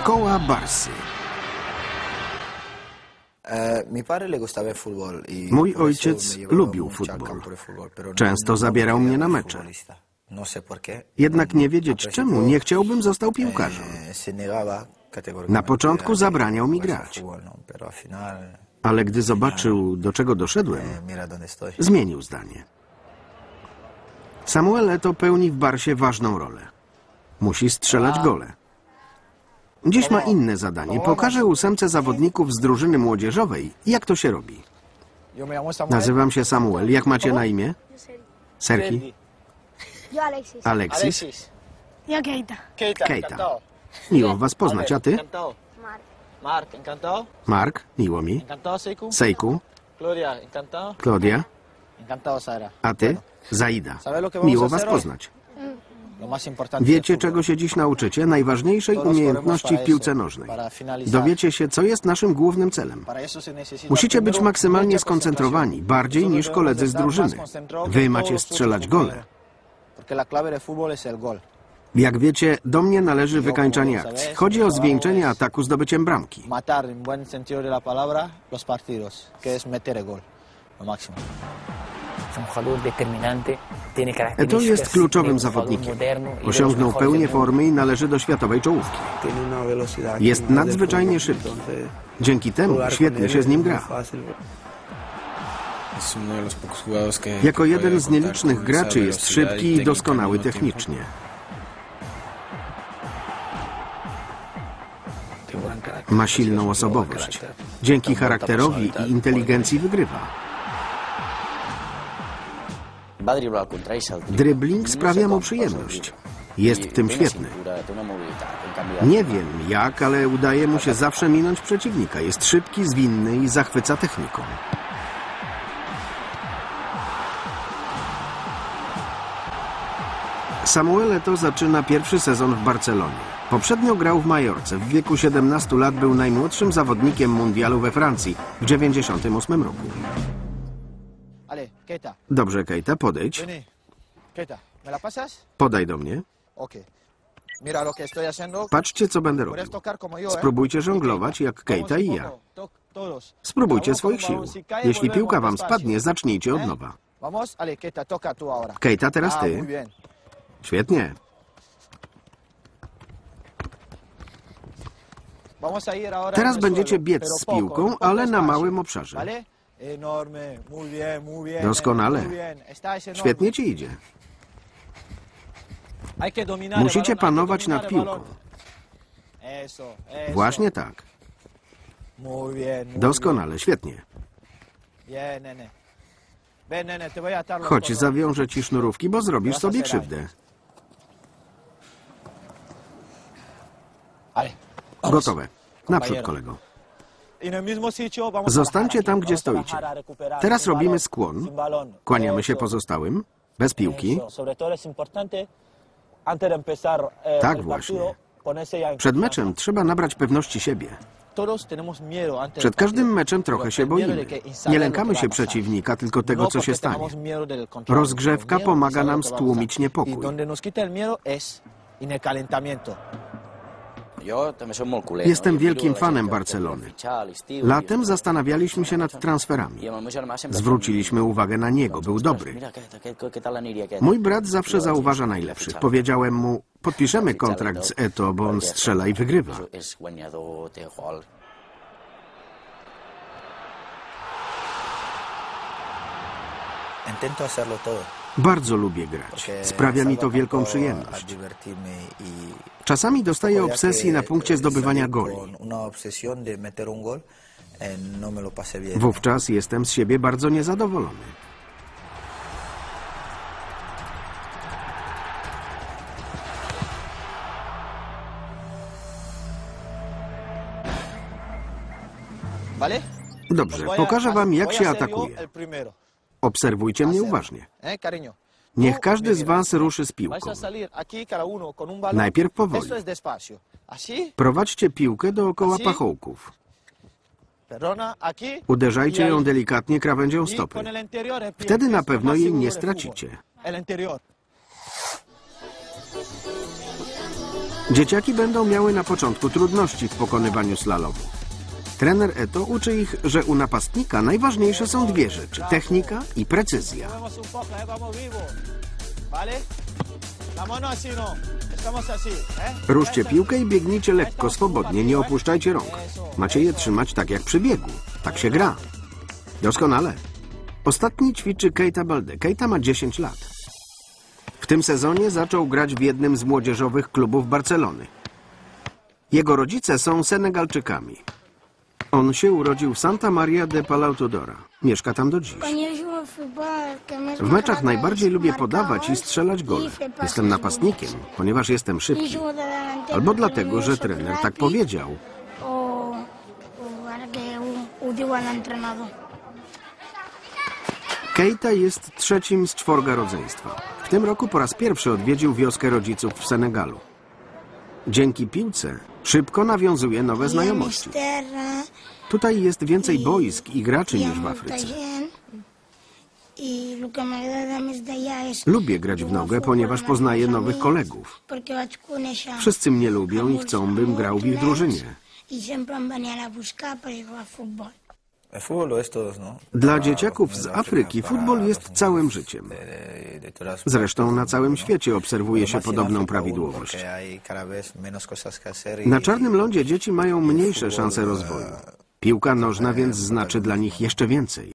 Szkoła Barsy. Mój ojciec lubił futbol. Często zabierał mnie na mecze. Jednak nie wiedzieć czemu nie chciałbym został piłkarzem. Na początku zabraniał mi grać, ale gdy zobaczył, do czego doszedłem, zmienił zdanie. Samuel Eto'o pełni w Barsie ważną rolę. Musi strzelać gole. Dziś ma inne zadanie. Pokaże ósemce zawodników z drużyny młodzieżowej, jak to się robi. Nazywam się Samuel. Jak macie na imię? Serki? Yo, Alexis. Alexis? Yo, Keita. Keita. Miło was poznać. A ty? Mark. Mark, encantado. Mark? Miło mi. Seiku. Sejku? Gloria, encantado. Sara. A ty? Zaida. ¿Sabes lo que vamos Miło was poznać. Importante Wiecie, czego się dziś nauczycie? Najważniejszej umiejętności w piłce nożnej. Dowiecie się, co jest naszym głównym celem. Musicie być maksymalnie skoncentrowani, bardziej niż koledzy z drużyny. Wy macie strzelać gole. Jak wiecie, do mnie należy wykańczanie akcji. Chodzi o zwieńczenie ataku zdobyciem bramki. Matar, en buen sentido de la palabra, los partidos, que es meter gol, lo máximo. Eto jest kluczowym zawodnikiem. y Osiągnął pełnię formy i należy do światowej czołówki. Jest nadzwyczajnie szybki. Dzięki temu świetnie się z nim gra. Jako jeden z nielicznych graczy jest szybki i doskonały technicznie. Ma silną osobowość. Dzięki charakterowi i inteligencji wygrywa. Dribbling sprawia mu przyjemność. Jest w tym świetny. Nie wiem jak, ale udaje mu się zawsze minąć przeciwnika. Jest szybki, zwinny i zachwyca techniką. Samuel Eto'o zaczyna pierwszy sezon w Barcelonie. Poprzednio grał w Majorce. W wieku 17 lat był najmłodszym zawodnikiem mundialu we Francji w 98 roku. Dobrze, Keita, podejdź. vení. Keita, ¿me la pasas? Podaj do mnie. Ok. Mira lo que estoy haciendo. Patrzcie, co będę Puedes robił. tocar como yo, ¿eh? Spróbujcie żonglować jak Keita i ja. Vamos un poco, to- todos. Spróbujcie swoich sił. Jeśli piłka wam spadnie, zacznijcie od ¿Eh? nowa. Vamos, ale, Keita, toca tú ahora. Keita, teraz Ah, muy ty. bien. Świetnie. Vamos a ir ahora Teraz el będziecie suelo, biec pero z poco, piłką, poco ale na espacio, małym obszarze. ¿Vale? Doskonale. Świetnie ci idzie. Musicie panować nad piłką. Właśnie tak. Doskonale, świetnie. Chodź, zawiążę ci sznurówki, bo zrobisz sobie krzywdę. Gotowe. Naprzód, kolego. Zostańcie tam, gdzie stoicie. Teraz robimy skłon. Kłaniamy się pozostałym. Bez piłki. Tak właśnie. Przed meczem trzeba nabrać pewności siebie. Przed każdym meczem trochę się boimy. Nie lękamy się przeciwnika, tylko tego, co się stanie. Rozgrzewka pomaga nam stłumić niepokój. Jestem wielkim fanem Barcelony. Latem zastanawialiśmy się nad transferami. Zwróciliśmy uwagę na niego, był dobry. Mój brat zawsze zauważa najlepszych. Powiedziałem mu, podpiszemy kontrakt z Eto, bo on strzela i wygrywa. Intento hacerlo todo. Bardzo lubię grać. Sprawia mi to wielką przyjemność. Czasami dostaję obsesji na punkcie zdobywania goli. no Wówczas jestem z siebie bardzo niezadowolony. Dobrze, pokażę wam, jak się atakuje. Obserwujcie mnie uważnie. ¿Eh? Niech każdy z was ruszy z piłką. Najpierw powoli. Prowadźcie piłkę dookoła pachołków. Uderzajcie y ją delikatnie krawędzią Y stopy. Wtedy na pewno jej nie stracicie. Dzieciaki będą miały na początku trudności w pokonywaniu slalomu. Trener Eto uczy ich, że u napastnika najważniejsze są dwie rzeczy: technika i precyzja. Eh, no. ¿eh? Ruszcie piłkę i biegnijcie lekko, swobodnie, nie opuszczajcie rąk. Macie je trzymać tak jak przy biegu. Tak się gra. Doskonale. Ostatni ćwiczy Keita Balde. Keita ma 10 lat. W tym sezonie zaczął grać w jednym z młodzieżowych klubów Barcelony. Jego rodzice są Senegalczykami. On się urodził w Santa Maria de Palau Tudora. Mieszka tam do dziś. W meczach najbardziej lubię podawać i strzelać gole. Jestem napastnikiem, ponieważ jestem szybki. Albo dlatego, że trener tak powiedział. Keita jest trzecim z czworga rodzeństwa. W tym roku po raz pierwszy odwiedził wioskę rodziców w Senegalu. Dzięki piłce szybko nawiązuje nowe znajomości. Tutaj jest więcej boisk i graczy niż w Afryce. Lubię grać w nogę, ponieważ poznaję nowych kolegów. Wszyscy mnie lubią i chcą, bym grał w ich drużynie. ¿No? Dla dzieciaków z Afryki futbol jest całym życiem. Zresztą na całym świecie obserwuje się podobną prawidłowość. Na czarnym lądzie dzieci mają mniejsze szanse rozwoju. Piłka nożna więc znaczy dla nich jeszcze więcej.